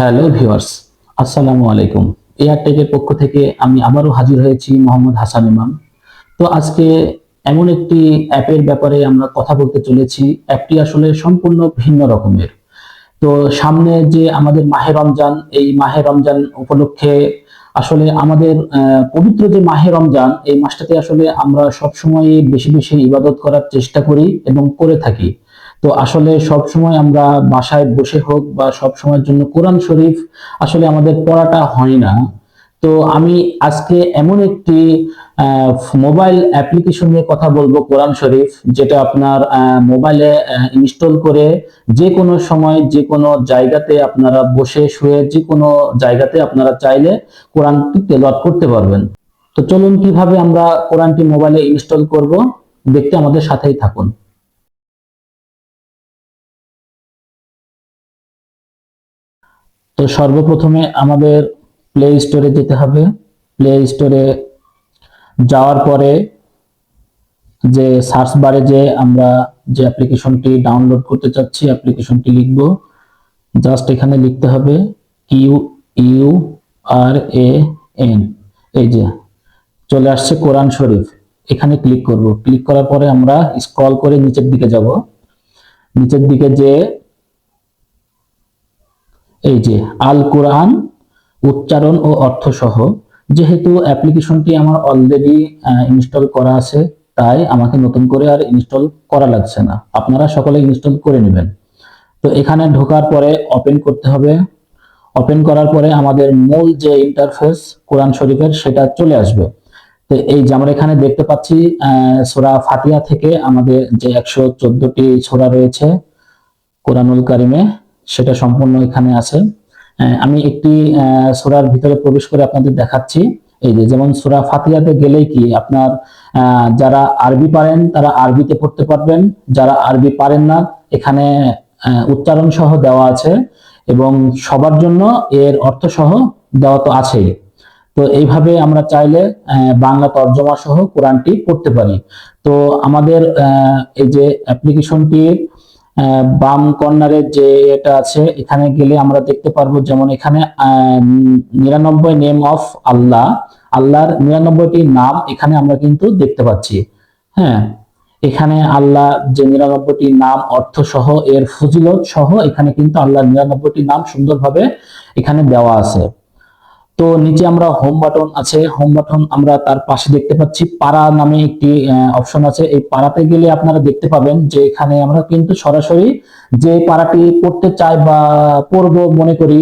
Hello viewers, আসসালামু আলাইকুম। এয়ারটেকের পক্ষ থেকে আমি আবারও হাজির হয়েছি মোহাম্মদ হাসান ইমাম। তো আজকে এমন একটি অ্যাপের ব্যাপারে আমরা কথা বলতে চলেছি। অ্যাপটি আসলে সম্পূর্ণ ভিন্ন রকমের। তো সামনে যে আমাদের মাহে রমজান, এই মাহে রমজান উপলক্ষে আসলে আমাদের পবিত্র যে মাহে রমজান, এই মাসটাতে আসলে আমরা সবসময় বেশি বেশি ইবাদত করার চেষ্টা করি এবং করে থাকি। তো আসলে সব সময় আমরা বাসায় বসে হোক বা সব সময়ের জন্য কোরআন শরীফ আসলে আমাদের পড়াটা হয় না। তো আমি আজকে এমন একটি মোবাইল অ্যাপ্লিকেশন নিয়ে কথা বলব কোরআন শরীফ, যেটা আপনার মোবাইলে ইনস্টল করে যে কোনো সময়, যে কোনো জায়গাতে আপনারা বসে শুয়ে যে কোনো জায়গাতে আপনারা চাইলে কোরআনটি তেলাওয়াত করতে পারবেন। তো চলুন কীভাবে আমরা কোরআনটি মোবাইলে ইনস্টল করব, দেখতে আমাদের সাথেই থাকুন। তো সর্বপ্রথমে আমাদের প্লে স্টোরে যেতে হবে। প্লে স্টোরে যাওয়ার পরে যে সার্চ বারে যে আমরা যে অ্যাপ্লিকেশনটি ডাউনলোড করতে চাচ্ছি অ্যাপ্লিকেশনটি লিখব। জাস্ট এখানে লিখতে হবে Q U R A N এই যে চলে আসছে কোরআন শরীফ। এখানে ক্লিক করব। ক্লিক করার পরে আমরা স্ক্রল করে নিচের দিকে যাব। নিচের দিকে যে এই যে আল কোরআন, উচ্চারণ ও অর্থ সহ যেহেতু অ্যাপ্লিকেশনটি আমার অলরেডি ইনস্টল করা আছে, তাই আমাকে নতুন করে আর ইনস্টল করা লাগছে না। আপনারা সকলে ইনস্টল করে নেবেন। তো এখানে ঢোকার পরে ওপেন করতে হবে। ওপেন করার পরে আমাদের মূল যে ইন্টারফেস কোরআন শরীফের, সেটা চলে আসবে। তো এই যে আমরা এখানে দেখতে পাচ্ছি সোরা ফাতিহা থেকে আমাদের যে একশো চোদ্দটি ছোরা রয়েছে, কোরআনুল কারিমে সেটা সম্পূর্ণ এখানে আছে। আমি একটি সুরার ভিতরে প্রবেশ করে আপনাদের দেখাচ্ছি। এই যে, যেমন সুরা ফাতিহাতে গেলেই কি আপনার যারা আরবি পারেন তারা আরবিতে পড়তে পারবেন, যারা আরবি পারেন না এখানে উচ্চারণ সহ দেওয়া আছে এবং সবার জন্য এর অর্থ সহ দেওয়া তো আছেই। তো এইভাবে আমরা চাইলে বাংলা তর্জমা সহ কোরআনটি পড়তে পারি। তো আমাদের এই যে অ্যাপ্লিকেশনটির বাম কর্নারে যে এটা আছে, এখানে গেলে আমরা দেখতে পারব যেমন এখানে নিরানব্বই নেম অফ আল্লাহ। আল্লাহর নিরানব্বইটি নাম এখানে আমরা কিন্তু দেখতে পাচ্ছি। হ্যাঁ এখানে আল্লাহ যে নিরানব্বইটি নাম অর্থ সহ, এর ফজিলত সহ, এখানে কিন্তু আল্লাহ নিরানব্বইটি নাম সুন্দরভাবে এখানে দেওয়া আছে। তো নিচে আমরা হোম বাটন আছে। হোম বাটন আমরা তার পাশে দেখতে পাচ্ছি। পাড়া নামে একটি অপশন আছে। এই পাড়াতে গেলে আপনারা দেখতে পাবেন যে এখানে আমরা কিন্তু সরাসরি যে পাড়াটি পড়তে চাই বা পড়ব মনে করি,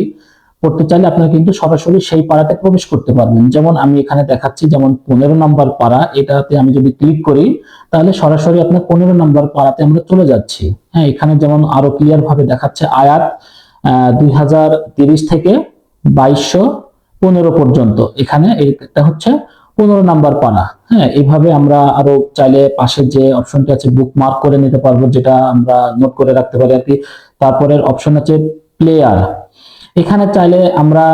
পড়তে চাইলে আপনারা কিন্তু সরাসরি সেই পাড়াতে প্রবেশ করতে পারবেন। যেমন আমি এখানে দেখাচ্ছি, যেমন পনেরো নম্বর পাড়া। এটাতে আমি যদি ক্লিক করি, তাহলে সরাসরি আপনার পনেরো নম্বর পাড়াতে আমরা চলে যাচ্ছি। হ্যাঁ এখানে যেমন আরও ক্লিয়ার ভাবে দেখাচ্ছে আয়াত দুই থেকে বাইশশো পনেরো পর্যন্ত। এখানে এটা হচ্ছে পনেরো নাম্বার পানা। হ্যাঁ এইভাবে আমরা আরও চাইলে পাশে যে অপশনটি আছে বুক মার্ক করে নিতে পারব, যেটা আমরা নোট করে রাখতে পারি আর কি। তারপরের অপশন আছে প্লেয়ার এখানে চাইলে আমরা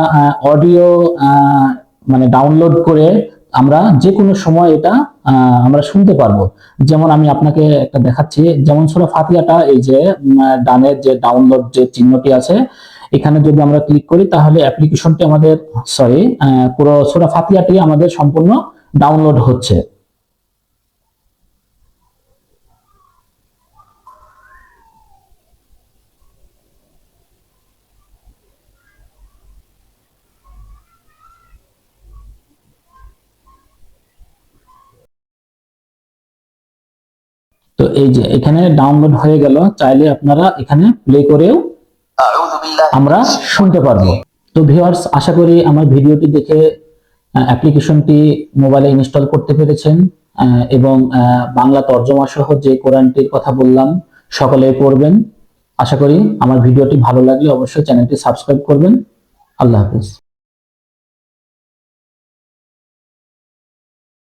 অডিও মানে ডাউনলোড করে আমরা যে কোনো সময় এটা আমরা শুনতে পারব। যেমন আমি আপনাকে একটা দেখাচ্ছি, যেমন সুরা ফাতিয়াটা এই যে ডানের যে ডাউনলোড যে চিহ্নটি আছে এখানে যদি আমরা ক্লিক করি, তাহলে অ্যাপ্লিকেশনটি আমাদের সরি পুরো সোরা ফাতিয়াটি আমাদের সম্পূর্ণ ডাউনলোড হচ্ছে। তো এই যে এখানে ডাউনলোড হয়ে গেল, চাইলে আপনারা এখানে প্লে করেও আমরা শুনতে পারব। তো ভিউয়ার্স আশা করি আমার ভিডিওটি দেখে অ্যাপ্লিকেশনটি মোবাইলে ইনস্টল করতে পেরেছেন এবং বাংলা তর্জমা সহ যে কোরআনটির কথা বললাম সকলে পড়বেন। আশা করি আমার ভিডিওটি ভালো লাগলে অবশ্যই চ্যানেলটি সাবস্ক্রাইব করবেন। আল্লাহ হাফিজ।